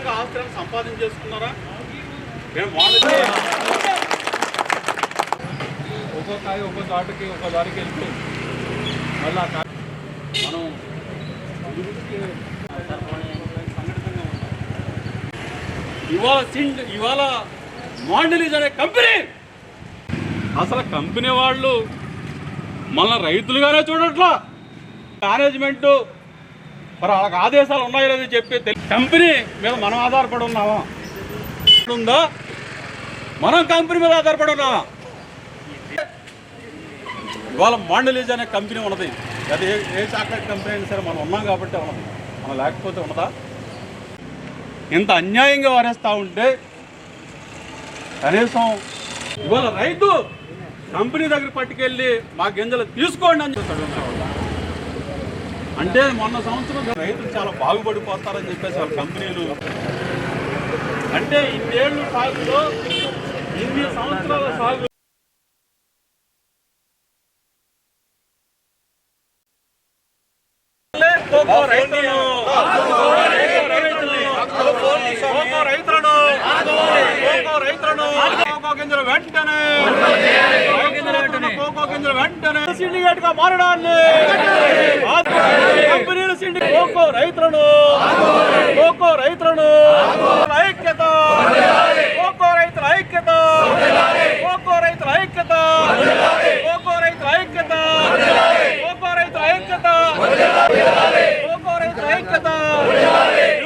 అక్రమంగా ఆస్తులను సంపాదన చేసుకున్నారా మేము మోడల్ ఒక్కో కాయ ఒక్కో చాటుకి ఒక్కో దారికి వెళ్తుంది మళ్ళీ ఆ మనం సంఘటితంగా ఉన్నాం. ఇవాళ సిండ్ ఇవాళ మాండలీజ్ అనే కంపెనీ అసలు కంపెనీ వాళ్ళు మన రైతులుగానే చూడట్లా మేనేజ్మెంటు మరి వాళ్ళకి ఆదేశాలు ఉన్నాయో లేదో చెప్పి కంపెనీ మీద మనం ఆధారపడి ఉన్నామా? ఉందా? మనం కంపెనీ మీద ఆధారపడి ఉన్నామా? ఇవాళ మాండలీజ్ అనే కంపెనీ ఉన్నది. అది ఏ ఏ చాక్లెట్ కంపెనీ అయినా సరే మనం ఉన్నాం కాబట్టి ఉన్నది. మనం లేకపోతే ఉన్నదా? ఇంత అన్యాయంగా వారేస్తూ ఉంటే కనీసం ఇవాళ రైతు కంపెనీ దగ్గర పట్టుకెళ్ళి మా గింజలు తీసుకోండి అని చెప్తాడు. అంటే మొన్న సంవత్సరం రైతులు చాలా బాగుపడిపోతారని చెప్పేసి వాళ్ళ కంపెనీలు అంటే ఇన్నేళ్ళు సాగులో ఇన్ని సంవత్సరాల సాగు రైతులను రైతులను గింజలు వెంటనే కోకో గింజలు వెంటనే సిండికేట్గా మారడాన్ని. కంపెనీలు సిండి కోకో రైతులను. కోకో రైతులను. ఐక్యత. కోకో రైతుల ఐక్యత. కోకో రైతుల ఐక్యత. కోకో రైతుల ఐక్యత. కోకో రైతుల ఐక్యత. కోకో రైతుల ఐక్యత.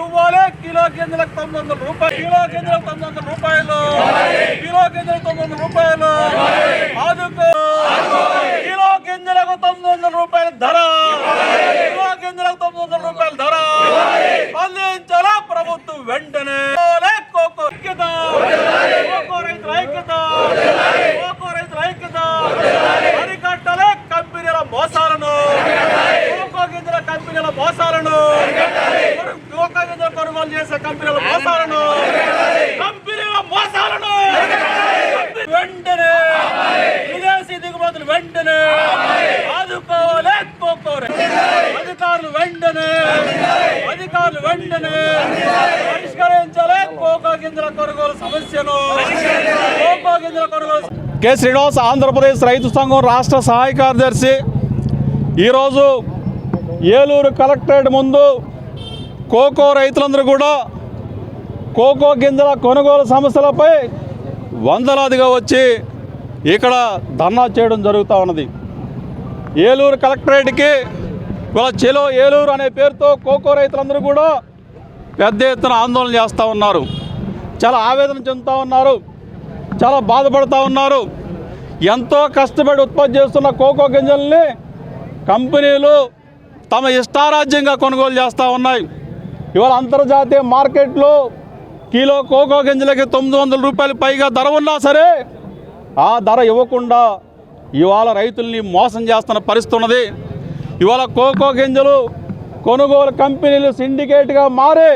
ఇవ్వాలి కిలో గింజలకు తొమ్మిది వందల రూపాయలు. కిలో గింజలకు తొమ్మిది వందల రూపాయలు కిలో గింజలకు తొమ్మిది వందల రూపాయలు ఆదుకో కిలో గింజలకు తొమ్మిది వందల రూపాయల ధర కిలో గింజలకు తొమ్మిది రూపాయల ధర. అందించాలా ప్రభుత్వం వెంటనే. కోకో ఐక్యత. కోకో రైతుల ఐక్యత. కోకో రైతుల ఐక్యత. అరికట్టలే కంపెనీల మోసాలను. కోకో గింజల కంపెనీల మోసాలను. కోకో గింజల కొనుగోలు చేసే కంపెనీల మోసాలను. కంపెనీల మోసాలను. వెంటనే. విదేశీ దిగుమతులు వెంటనే ఆదుకోవాలి కోకో అధికారులు వెంటనే అధికారులు వెంటనే పరిష్కరించాలి. కొనుగోలు సమస్యను. కొనుగోలు కె. శ్రీనివాస్ ఆంధ్రప్రదేశ్ రైతు సంఘం రాష్ట్ర సహాయ కార్యదర్శి. ఈరోజు ఏలూరు కలెక్టరేట్ ముందు కోకో రైతులందరూ కూడా కోకో గింజల కొనుగోలు సమస్యలపై వందలాదిగా వచ్చి ఇక్కడ ధర్నా చేయడం జరుగుతూ ఉన్నది. ఏలూరు కలెక్టరేట్కి ఇవాళ చెలో ఏలూరు అనే పేరుతో కోకో రైతులందరూ కూడా పెద్ద ఎత్తున ఆందోళన చేస్తూ ఉన్నారు. చాలా ఆవేదన చెందుతూ ఉన్నారు. చాలా బాధపడుతూ ఉన్నారు. ఎంతో కష్టపడి ఉత్పత్తి చేస్తున్న కోకో గింజల్ని కంపెనీలు తమ ఇష్టారాజ్యంగా కొనుగోలు చేస్తూ ఉన్నాయి. ఇవాళ అంతర్జాతీయ మార్కెట్లో కిలో కోకో గింజలకి తొమ్మిది వందల రూపాయలు పైగా ధర ఉన్నా సరే ఆ ధర ఇవ్వకుండా ఇవాళ రైతుల్ని మోసం చేస్తున్న పరిస్థితి ఉన్నది. ఇవాళ కోకో గింజలు కొనుగోలు కంపెనీలు సిండికేట్గా మారి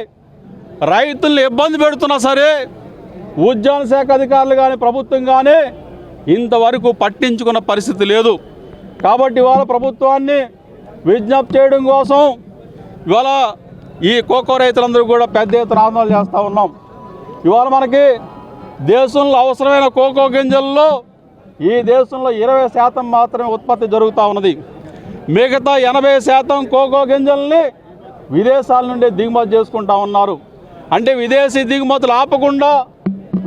రైతుల్ని ఇబ్బంది పెడుతున్నా సరే ఉద్యాన శాఖ అధికారులు కానీ ప్రభుత్వం కానీ ఇంతవరకు పట్టించుకున్న పరిస్థితి లేదు. కాబట్టి ఇవాళ ప్రభుత్వాన్ని విజ్ఞప్తి చేయడం కోసం ఇవాళ ఈ కోకో రైతులందరూ కూడా పెద్ద ఎత్తున ఆందోళన చేస్తూ ఉన్నాం. ఇవాళ మనకి దేశంలో అవసరమైన కోకో గింజల్లో ఈ దేశంలో ఇరవై శాతం మాత్రమే ఉత్పత్తి జరుగుతూ ఉన్నది. మిగతా ఎనభై శాతం కోకో గింజల్ని విదేశాల నుండి దిగుమతి చేసుకుంటా ఉన్నారు. అంటే విదేశీ దిగుమతులు ఆపకుండా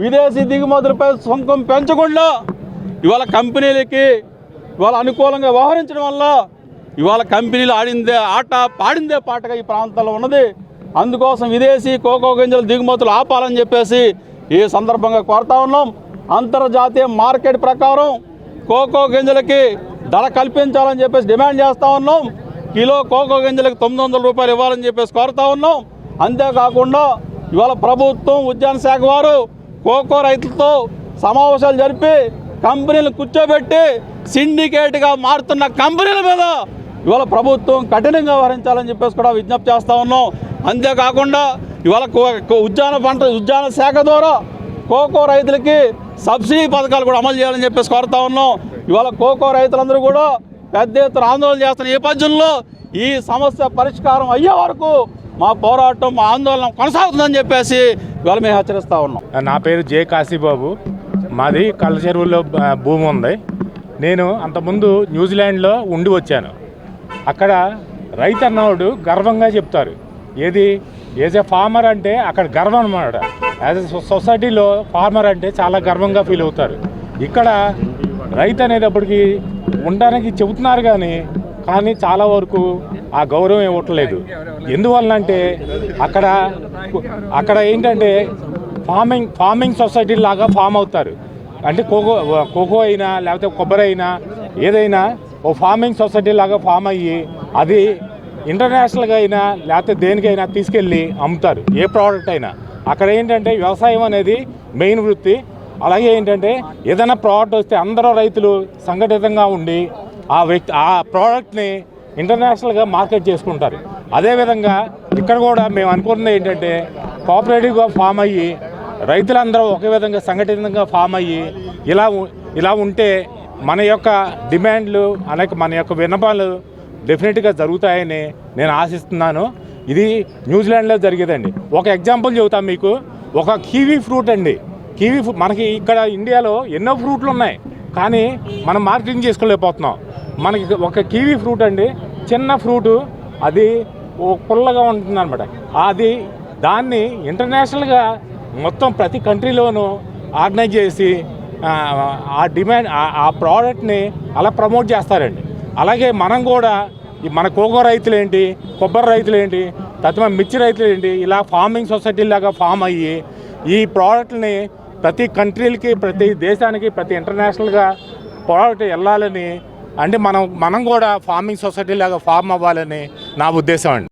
విదేశీ దిగుమతులపై సుంకం పెంచకుండా ఇవాళ కంపెనీలకి ఇవాళ అనుకూలంగా వ్యవహరించడం వల్ల ఇవాళ కంపెనీలు ఆడిందే ఆట పాడిందే పాటగా ఈ ప్రాంతంలో ఉన్నది. అందుకోసం విదేశీ కోకో గింజల దిగుమతులు ఆపాలని చెప్పేసి ఈ సందర్భంగా కోరుతా ఉన్నాం. అంతర్జాతీయ మార్కెట్ ప్రకారం కోకో గింజలకి ధర కల్పించాలని చెప్పేసి డిమాండ్ చేస్తూ ఉన్నాం. కిలో కోకో గింజలకు తొమ్మిది వందల రూపాయలు ఇవ్వాలని చెప్పేసి కోరుతా ఉన్నాం. అంతేకాకుండా ఇవాళ ప్రభుత్వం ఉద్యాన శాఖ వారు కోకో రైతులతో సమావేశాలు జరిపి కంపెనీలు కూర్చోబెట్టి సిండికేట్గా మారుతున్న కంపెనీల మీద ఇవాళ ప్రభుత్వం కఠినంగా వ్యవహరించాలని చెప్పేసి కూడా విజ్ఞప్తి చేస్తూ ఉన్నాం. అంతేకాకుండా ఇవాళ కో- ఉద్యాన పంట ఉద్యాన శాఖ ద్వారా కోకో రైతులకి సబ్సిడీ పథకాలు కూడా అమలు చేయాలని చెప్పేసి కోరుతా ఉన్నాం. ఇవాళ కోకో రైతులందరూ కూడా పెద్ద ఎత్తున ఆందోళన చేస్తున్న నేపథ్యంలో ఈ సమస్య పరిష్కారం అయ్యే వరకు మా పోరాటం మా ఆందోళన కొనసాగుతుందని చెప్పేసి ఇవాళ మేము హెచ్చరిస్తూ ఉన్నాం. నా పేరు జే కాశీబాబు. మాది కళ్ళ చెరువులో భూమి ఉంది. నేను అంతకుముందు న్యూజిలాండ్లో ఉండి వచ్చాను. అక్కడ రైతు అన్నవాడు గర్వంగా చెప్తారు. ఏది ఏజ్ ఎ ఫార్మర్ అంటే అక్కడ గర్వం అన్నమాట. యాజ్ ఎ సొసైటీలో ఫార్మర్ అంటే చాలా గర్వంగా ఫీల్ అవుతారు. ఇక్కడ రైతు అనేటప్పటికి ఉండడానికి చెబుతున్నారు కానీ కానీ చాలా వరకు ఆ గౌరవం ఇవ్వట్లేదు. ఎందువలన అంటే అక్కడ అక్కడ ఏంటంటే ఫార్మింగ్ ఫార్మింగ్ సొసైటీ లాగా ఫామ్ అవుతారు. అంటే కోకో కోకో అయినా లేకపోతే కొబ్బరి అయినా ఏదైనా ఓ ఫార్మింగ్ సొసైటీ లాగా ఫామ్ అయ్యి అది ఇంటర్నేషనల్గా అయినా లేకపోతే దేనికైనా తీసుకెళ్ళి అమ్ముతారు. ఏ ప్రోడక్ట్ అయినా. అక్కడ ఏంటంటే వ్యవసాయం అనేది మెయిన్ వృత్తి. అలాగే ఏంటంటే ఏదైనా ప్రోడక్ట్ వస్తే అందరూ రైతులు సంఘటితంగా ఉండి ఆ వ్యక్తి ఆ ప్రోడక్ట్ని ఇంటర్నేషనల్గా మార్కెట్ చేసుకుంటారు. అదేవిధంగా ఇక్కడ కూడా మేము అనుకుంటున్నది ఏంటంటే కోఆపరేటివ్గా ఫామ్ అయ్యి రైతులందరూ ఒకే విధంగా సంఘటితంగా ఫామ్ అయ్యి ఇలా ఇలా ఉంటే మన యొక్క డిమాండ్లు అలాగే మన యొక్క విన్నపాలు డెఫినెట్గా జరుగుతాయని నేను ఆశిస్తున్నాను. ఇది న్యూజిలాండ్లో జరిగేదండి. ఒక ఎగ్జాంపుల్ చెబుతాం మీకు. ఒక కీవీ ఫ్రూట్ అండి. కీవీ ఫ్రూట్ మనకి ఇక్కడ ఇండియాలో ఎన్నో ఫ్రూట్లు ఉన్నాయి. కానీ మనం మార్కెటింగ్ చేసుకోలేకపోతున్నాం. మనకి ఒక కీవీ ఫ్రూట్ అండి. చిన్న ఫ్రూటు. అది ఓ పుల్లగా ఉంటుంది అనమాట అది దాన్ని ఇంటర్నేషనల్గా మొత్తం ప్రతి కంట్రీలోనూ ఆర్గనైజ్ చేసి ఆ, డిమాండ్ ఆ- ఆ ప్రోడక్ట్ని అలా ప్రమోట్ చేస్తారండి. అలాగే మనం కూడా మన కోకో రైతులు ఏంటి కొబ్బరి రైతులు ఏంటి తత్వ మిర్చి రైతులు ఏంటి ఇలా ఫార్మింగ్ సొసైటీ లాగా ఫామ్ అయ్యి ఈ ప్రోడక్ట్ని ప్రతి కంట్రీలకి ప్రతి దేశానికి ప్రతి ఇంటర్నేషనల్గా ప్రోడక్ట్ వెళ్ళాలని అంటే మనం మనం కూడా ఫార్మింగ్ సొసైటీ లాగా ఫామ్ అవ్వాలని నా ఉద్దేశం అండి.